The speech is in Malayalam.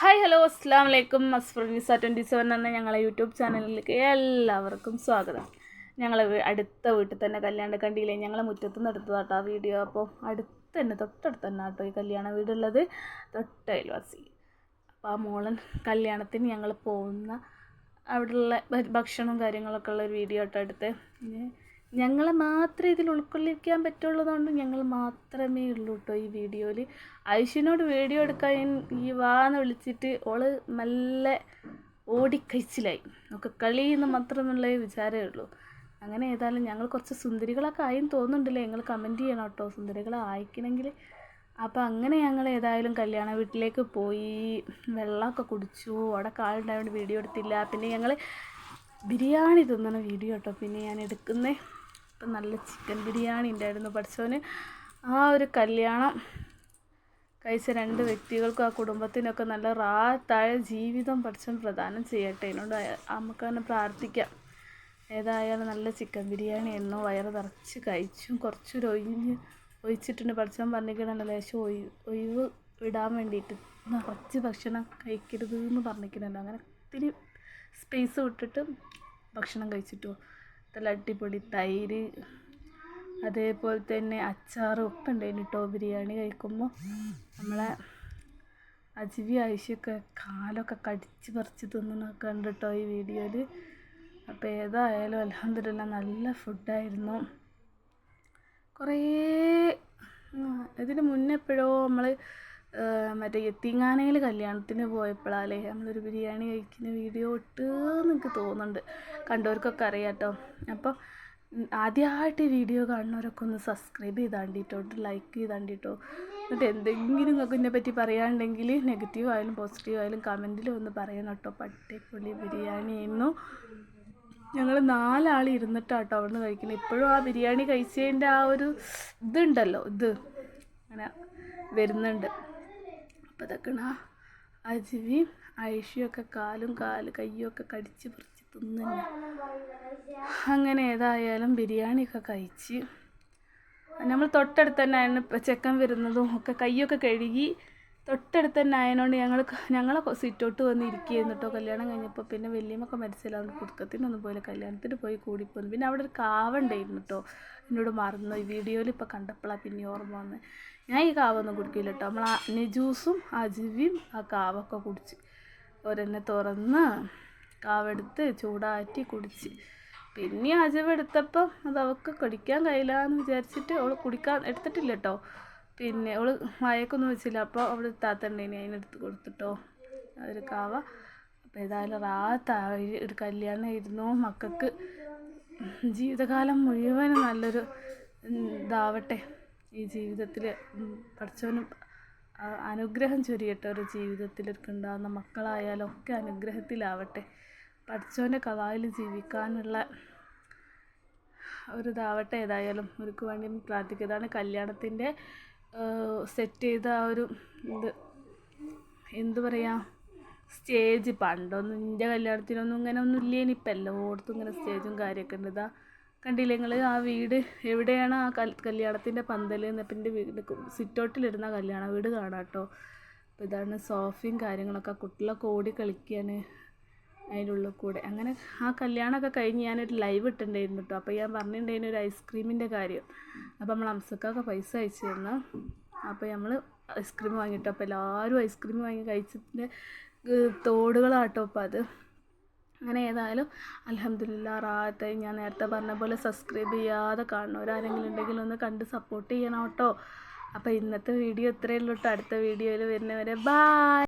ഹായ് ഹലോ അസ്സാം വലൈക്കും അസ്ഫർനിസ ട്വന്റി സെവൻ എന്ന ഞങ്ങളെ യൂട്യൂബ് ചാനലിലേക്ക് എല്ലാവർക്കും സ്വാഗതം. ഞങ്ങൾ അടുത്ത വീട്ടിൽ തന്നെ കല്യാണ കണ്ടിയില്ലേ ഞങ്ങളെ മുറ്റത്ത് നിന്ന് എടുത്തതാട്ടോ ആ വീഡിയോ. അപ്പോൾ അടുത്ത് തന്നെ തൊട്ടടുത്ത് തന്നെ കേട്ടോ ഈ കല്യാണ വീടുള്ളത്. തൊട്ട അയൽവാസി. അപ്പോൾ ആ മോളൻ കല്യാണത്തിന് ഞങ്ങൾ പോകുന്ന അവിടെയുള്ള ഭക്ഷണവും കാര്യങ്ങളൊക്കെ ഉള്ള ഒരു വീഡിയോ ആട്ടോ എടുത്ത്. ഞങ്ങളെ മാത്രമേ ഇതിൽ ഉൾക്കൊള്ളിക്കാൻ പറ്റുള്ളതുകൊണ്ട് ഞങ്ങൾ മാത്രമേ ഉള്ളൂ കേട്ടോ ഈ വീഡിയോയിൽ ഐഷിനോട് വീഡിയോ എടുക്കാൻ ഈ വാന്ന് വിളിച്ചിട്ട് ഓൾ നല്ല ഓടിക്കഴിച്ചിലായി. ഒക്കെ കളിയെന്ന് മാത്രമുള്ള വിചാരമേ ഉള്ളൂ. അങ്ങനെ ഏതായാലും ഞങ്ങൾ കുറച്ച് സുന്ദരികളൊക്കെ ആയും തോന്നുന്നുണ്ടല്ലേ? ഞങ്ങൾ കമന്റ് ചെയ്യണം കേട്ടോ. സുന്ദരികളെ ആയിക്കണമെങ്കിൽ അപ്പോൾ അങ്ങനെ ഞങ്ങൾ ഏതായാലും കല്യാണ വീട്ടിലേക്ക് പോയി. വെള്ളമൊക്കെ കുടിച്ചു. അവിടെ കാളുണ്ടായതുകൊണ്ട് വീഡിയോ എടുത്തില്ല. പിന്നെ ഞങ്ങൾ ബിരിയാണി തിന്നണ വീഡിയോ കേട്ടോ. പിന്നെ ഞാൻ എടുക്കുന്നേ ഇപ്പം നല്ല ചിക്കൻ ബിരിയാണി ഉണ്ടായിരുന്നു പഠിച്ചവന്. ആ ഒരു കല്യാണം കഴിച്ച രണ്ട് വ്യക്തികൾക്കും ആ കുടുംബത്തിനൊക്കെ നല്ല റാത്തായ ജീവിതം പഠിച്ചവൻ പ്രദാനം ചെയ്യട്ടെ. എന്നോട് നമുക്ക് തന്നെ പ്രാർത്ഥിക്കാം. ഏതായാലും നല്ല ചിക്കൻ ബിരിയാണി എന്നോ വയറ് നിറച്ച് കഴിച്ചു. കുറച്ചൊരു ഒഴിഞ്ഞ് ഒഴിച്ചിട്ടുണ്ട്. പഠിച്ചവൻ പറഞ്ഞിരിക്കണല്ലോ ലേശം ഒഴി ഒഴിവ് വിടാൻ വേണ്ടിയിട്ട്. നിറച്ച് ഭക്ഷണം കഴിക്കരുത് എന്ന് പറഞ്ഞിരിക്കണല്ലോ. അങ്ങനെ ഒത്തിരി സ്പേസ് വിട്ടിട്ട് ഭക്ഷണം കഴിച്ചിട്ടോ നല്ല അടിപൊളി തൈര്. അതേപോലെ തന്നെ അച്ചാറും ഒക്കെ ഉണ്ടായിരുന്നു കേട്ടോ ബിരിയാണി കഴിക്കുമ്പോൾ നമ്മളെ അജിവി ആയിഷയൊക്കെ കാലൊക്കെ കടിച്ച് പറിച്ച് തിന്നണൊക്കെ ഉണ്ട് കേട്ടോ ഈ വീഡിയോയിൽ അപ്പോൾ ഏതായാലും അലഹമില്ല നല്ല ഫുഡായിരുന്നു. കുറേ ഇതിന് മുന്നേ എപ്പോഴോ നമ്മൾ മറ്റേ എത്തിങ്ങാനയിൽ കല്യാണത്തിന് പോയപ്പോഴാലേ നമ്മളൊരു ബിരിയാണി കഴിക്കുന്ന വീഡിയോ ഇട്ടെന്ന് എനിക്ക് തോന്നുന്നുണ്ട്. കണ്ടവർക്കൊക്കെ അറിയാം കേട്ടോ. അപ്പോൾ ആദ്യമായിട്ട് വീഡിയോ കാണുന്നവരൊക്കെ ഒന്ന് സബ്സ്ക്രൈബ് ചെയ്താണ്ടിട്ടോ ലൈക്ക് ചെയ്താണ്ടിട്ടോ. എന്നിട്ട് എന്തെങ്കിലും നിങ്ങൾക്ക് ഇതിനെ പറ്റി പറയാനുണ്ടെങ്കിൽ നെഗറ്റീവ് ആയാലും പോസിറ്റീവ് ആയാലും കമന്റിൽ ഒന്ന് പറയണം കേട്ടോ. പട്ടിപ്പൊളി ബിരിയാണി ആയിരുന്നു. ഞങ്ങൾ നാലാൾ ഇരുന്നിട്ടാട്ടോ അവിടുന്ന് കഴിക്കുന്നത്. ഇപ്പോഴും ആ ബിരിയാണി കഴിച്ചതിന്റെ ആ ഒരു ഇതുണ്ടല്ലോ ഇത്. അങ്ങനെ വരുന്നുണ്ട്. അപ്പോൾ ഇതൊക്കെയാണ് ആ അജിവിയും ഐഷിയൊക്കെ കാലും കാൽ കയ്യൊക്കെ കടിച്ച് പറിച്ച് തിന്നില്ല അങ്ങനെ ഏതായാലും ബിരിയാണിയൊക്കെ കഴിച്ച്. നമ്മൾ തൊട്ടടുത്ത് തന്നെ ചെക്കൻ വരുന്നതും ഒക്കെ കൈയൊക്കെ കഴുകി തൊട്ടടുത്ത് തന്നെ ആയതുകൊണ്ട് ഞങ്ങൾ ഞങ്ങളെ സിറ്റോട്ട് വന്ന് ഇരിക്കുകയായിരുന്നു കേട്ടോ കല്യാണം കഴിഞ്ഞപ്പോൾ പിന്നെ വലിയമ്മൊക്കെ മനസ്സിലാവുന്ന കുടുക്കത്തിനൊന്നും പോയില്ല. കല്യാണത്തിന് പോയി കൂടിപ്പോന്നു. പിന്നെ അവിടെ ഒരു കാവ ഉണ്ടായിരുന്നു കേട്ടോ എന്നോട് മറന്നു. ഈ വീഡിയോയിൽ ഇപ്പോൾ കണ്ടപ്പോഴാണ് പിന്നെ ഓർമ്മ വന്ന്. ഞാൻ ഈ കാവൊന്നും കുടിക്കില്ല കേട്ടോ നമ്മൾ അന്യ ജ്യൂസും അജിവിയും ആ കാവൊക്കെ കുടിച്ച് ഒരെന്നെ തുറന്ന് കാവെടുത്ത് ചൂടാറ്റി കുടിച്ച്. പിന്നെ അജവ് എടുത്തപ്പം അത് അവൾക്ക് കുടിക്കാൻ കഴിയില്ല എന്ന് വിചാരിച്ചിട്ട് അവൾ കുടിക്കാൻ എടുത്തിട്ടില്ല കേട്ടോ പിന്നെ അവൾ മയക്കൊന്നും വെച്ചില്ല. അപ്പോൾ അവിടെ താത്തണ്ടേനി അതിനെടുത്ത് കൊടുത്തിട്ടോ. അതൊരു കാവ അപ്പോൾ ഏതായാലും റാത്തായി ഒരു കല്യാണമായിരുന്നു മക്കൾക്ക് ജീവിതകാലം മുഴുവനും നല്ലൊരു ഇതാവട്ടെ. ഈ ജീവിതത്തിൽ പഠിച്ചവനും അനുഗ്രഹം ചൊരിയട്ടെ. ഒരു ജീവിതത്തിലൊക്കെ ഉണ്ടാകുന്ന മക്കളായാലും ഒക്കെ അനുഗ്രഹത്തിലാവട്ടെ. പഠിച്ചവന്റെ കഥായിൽ ജീവിക്കാനുള്ള ഒരു ഇതാവട്ടെ. ഏതായാലും അവർക്ക് വേണ്ടി പ്രാർത്ഥിക്കുക. ഇതാണ് കല്യാണത്തിന്റെ സെറ്റ് ചെയ്ത ആ ഒരു ഇത് എന്ത് പറയാ സ്റ്റേജ് പണ്ടൊന്നും എന്റെ കല്യാണത്തിനൊന്നും ഇങ്ങനെ ഒന്നും ഇല്ലേനി. ഇപ്പം എല്ലായിടത്തും ഇങ്ങനെ സ്റ്റേജും കാര്യമൊക്കെ ഉണ്ട്. ഇതാ കണ്ടില്ലേ നിങ്ങൾ ആ വീട് എവിടെയാണ് ആ കൽ കല്യാണത്തിന്റെ പന്തൽ എന്നപ്പം എന്റെ വീട് സിറ്റൗട്ടിലിരുന്ന കല്യാണ വീട് കാണാം കേട്ടോ അപ്പോൾ ഇതാണ് സോഫയും കാര്യങ്ങളൊക്കെ കുട്ടികളൊക്കെ ഓടി കളിക്കുകയാണ് അതിന്റെ ഉള്ളിൽ കൂടെ. അങ്ങനെ ആ കല്യാണമൊക്കെ കഴിഞ്ഞ് ഞാനൊരു ലൈവ് ഇട്ടിട്ടുണ്ടായിരുന്നു കേട്ടോ അപ്പോൾ ഞാൻ പറഞ്ഞിട്ടുണ്ടായിരുന്നു ഒരു ഐസ്ക്രീമിന്റെ കാര്യം. അപ്പോൾ നമ്മൾ അംസക്കൊക്കെ പൈസ അയച്ചു തന്നു. അപ്പോൾ നമ്മൾ ഐസ്ക്രീം വാങ്ങിട്ടോ. അപ്പോൾ എല്ലാവരും ഐസ്ക്രീം വാങ്ങി കഴിച്ചതിന്റെ തോടുകളാട്ടോ അപ്പോൾ അത്. അങ്ങനെ ഏതായാലും അലഹമില്ല റാത്ത് ഞാൻ നേരത്തെ പറഞ്ഞ പോലെ സബ്സ്ക്രൈബ് ചെയ്യാതെ കാണുന്നവരാരെങ്കിലും ഉണ്ടെങ്കിൽ ഒന്ന് കണ്ട് സപ്പോർട്ട് ചെയ്യണം കേട്ടോ അപ്പോൾ ഇന്നത്തെ വീഡിയോ ഇത്രയേ ഉള്ളൂ കേട്ടോ അടുത്ത വീഡിയോയിൽ വരുന്നവരെ ബായ്